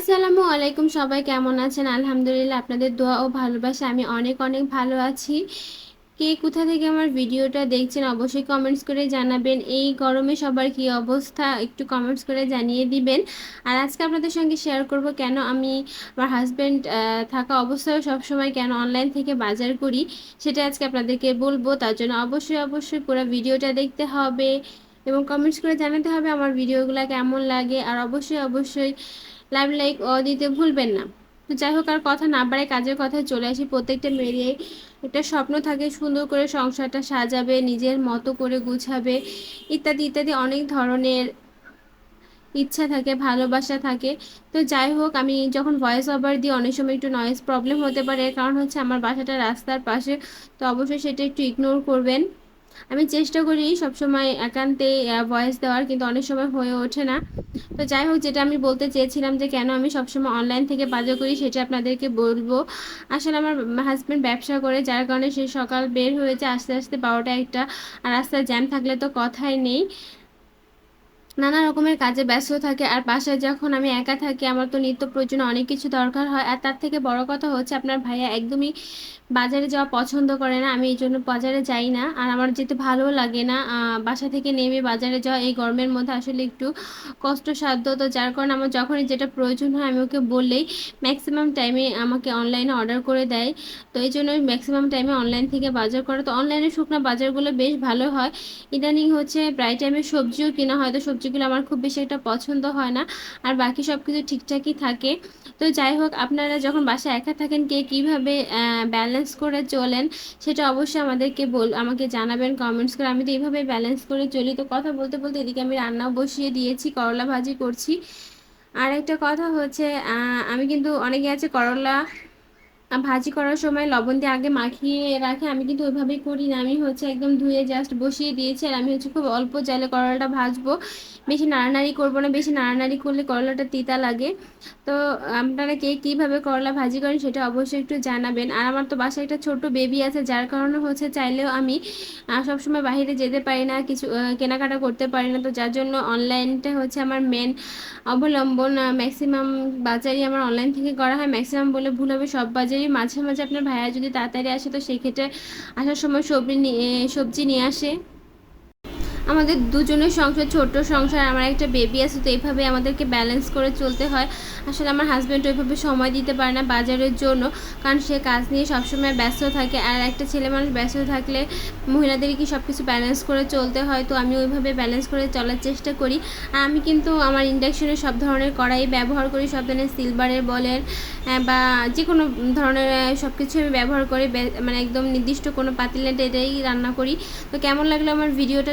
আসসালামু আলাইকুম সবাই, কেমন আছেন? আলহামদুলিল্লাহ, আপনাদের দোয়া ও ভালোবাসা আমি অনেক অনেক ভালো আছি। কে কোথা থেকে আমার ভিডিওটা দেখছেন, অবশ্যই কমেন্টস করে জানাবেন। এই গরমে সবার কি অবস্থা, একটু কমেন্টস করে জানিয়ে দিবেন। আর আজকে আপনাদের সঙ্গে শেয়ার করব কেন আমি আমার হাজব্যান্ড থাকা অবস্থায় সবসময় কেন অনলাইন থেকে বাজার করি, সেটা আজকে আপনাদেরকে বলব। তার জন্য অবশ্যই অবশ্যই পুরো ভিডিওটা দেখতে হবে এবং কমেন্টস করে জানাতে হবে আমার ভিডিওগুলো কেমন লাগে। আর অবশ্যই অবশ্যই লাইভ লাইক ও দিতে ভুলবেন না। তো যাই হোক, আর কথা না বাড়ায় কাজের কথায় চলে আসি। প্রত্যেকটা মেয়ে একটা স্বপ্ন থাকে, সুন্দর করে সংসারটা সাজাবে, নিজের মতো করে গুছাবে, ইত্যাদি ইত্যাদি অনেক ধরনের ইচ্ছা থাকে, ভালোবাসা থাকে। তো যাই হোক, আমি যখন ভয়েস ওভার দিই, অনেক সময় একটু নয়েজ প্রবলেম হতে পারে। কারণ হচ্ছে, আমার বাসাটা রাস্তার পাশে। তো অবশ্যই সেটা একটু ইগনোর করবেন। আমি চেষ্টা করি সবসময় একান্তে ভয়েস দেওয়ার, কিন্তু অনেক সময় হয়ে ওঠে না। তো যাই হোক, যেটা আমি বলতে চেয়েছিলাম যে কেন আমি সবসময় অনলাইন থেকে বাজার করি, সেটা আপনাদেরকে বলব। আসলে আমার হাজব্যান্ড ব্যবসা করে, যার কারণে সে সকাল বের হয়েছে, আস্তে আস্তে বারোটা একটা, আর রাস্তায় জ্যাম থাকলে তো কথাই নেই। নানা রকমের কাজে ব্যস্ত থাকে আর বাসায় যখন আমি একা থাকি, আমার তো নিত্য প্রয়োজনে অনেক কিছু দরকার হয়। আর তার থেকে বড় কথা হচ্ছে আপনার ভাইয়া একদমই বাজারে যাওয়া পছন্দ করে না। আমি এই জন্য বাজারে যাই না। আর আমার যেতে ভালো লাগে না। বাসা থেকে নেমে বাজারে যাওয়া এই গরমের মধ্যে আসলে একটু কষ্টসাধ্য। তো যার কারণে আমার যখনই যেটা প্রয়োজন হয়, আমি ওকে বললেই ম্যাক্সিমাম টাইমে আমাকে অনলাইনে অর্ডার করে দেয়। তো এই জন্য ম্যাক্সিমাম টাইমে অনলাইন থেকে বাজার করে। তো অনলাইনে শুকনো বাজারগুলো বেশ ভালো হয়। ইদানিং হচ্ছে প্রায় টাইমে সবজিও কেনা হয়। তো সবজিগুলো আমার খুব বেশি একটা পছন্দ হয় না, আর বাকি সব কিছু ঠিকঠাকই থাকে। তো যাই হোক, আপনারা যখন বাসায় একা থাকেন, কে কীভাবে ব্যালেন্স করে চলেন, সেটা অবশ্যই আমাদেরকে বল, আমাকে জানাবেন কমেন্টস করে। আমি তো এইভাবে ব্যালেন্স করে চলি। তো কথা বলতে বলতে এদিকে আমি রান্নাও বসিয়ে দিয়েছি, করলা ভাজি করছি। আর একটা কথা হচ্ছে আমি কিন্তু অনেকে আছে করলা ভাজি করার সময় লবণ দিয়ে আগে মাখিয়ে রাখে। আমি কিন্তু ওইভাবেই করি না। আমি হচ্ছে একদম ধুয়ে জাস্ট বসিয়ে দিয়েছি আর আমি হচ্ছে খুব অল্প জালে করলাটা ভাজবো। বেশি নাড়ানাড়ি করব না। বেশি নাড়ানাড়ি করলে করলাটা তিতা লাগে। তো আপনারা কে কীভাবে করলা ভাজি করেন সেটা অবশ্যই একটু জানাবেন। আর আমার তো বাসায় একটা ছোট বেবি আছে, যার কারণে হচ্ছে চাইলেও আমি সবসময় বাইরে যেতে পারি না। কিছু কেনাকাটা করতে পারি না। তো যার জন্য অনলাইনটা হচ্ছে আমার মেন অবলম্বন। ম্যাক্সিমাম বাজারই আমার অনলাইন থেকে করা হয়। ম্যাক্সিমাম বলে ভুল হবে। সব বাজারই মাঝে মাঝে আপনার ভাইয়া যদি তাড়াতাড়ি আসে, তো সেই ক্ষেত্রে আসার সময় সবজি নিয়ে সবজি নিয়ে আসে। আমাদের দুজনের সংসার, ছোট সংসার, আমার একটা বেবি আছে, তো এইভাবে আমাদেরকে ব্যালেন্স করে চলতে হয়। আসলে আমার হাজব্যান্ড ওইভাবে সময় দিতে পারে না বাজারের জন্য, কারণ সে কাজ নিয়ে সবসময় ব্যস্ত থাকে, আর একটা ছেলে মানুষ ব্যস্ত থাকলে মহিলাদেরকে সব কিছু ব্যালেন্স করে চলতে হয়? তো আমি ওইভাবে ব্যালেন্স করে চলার চেষ্টা করি। আর আমি কিন্তু আমার ইন্ডাকশনের সব ধরনের কড়াই ব্যবহার করি, সব ধরনের সিলভারের বলেন বা যে কোনো ধরনের সব কিছু আমি ব্যবহার করি মানে একদম নির্দিষ্ট কোনো পাতিলেট এটাই রান্না করি। তো কেমন লাগল আমার ভিডিওটা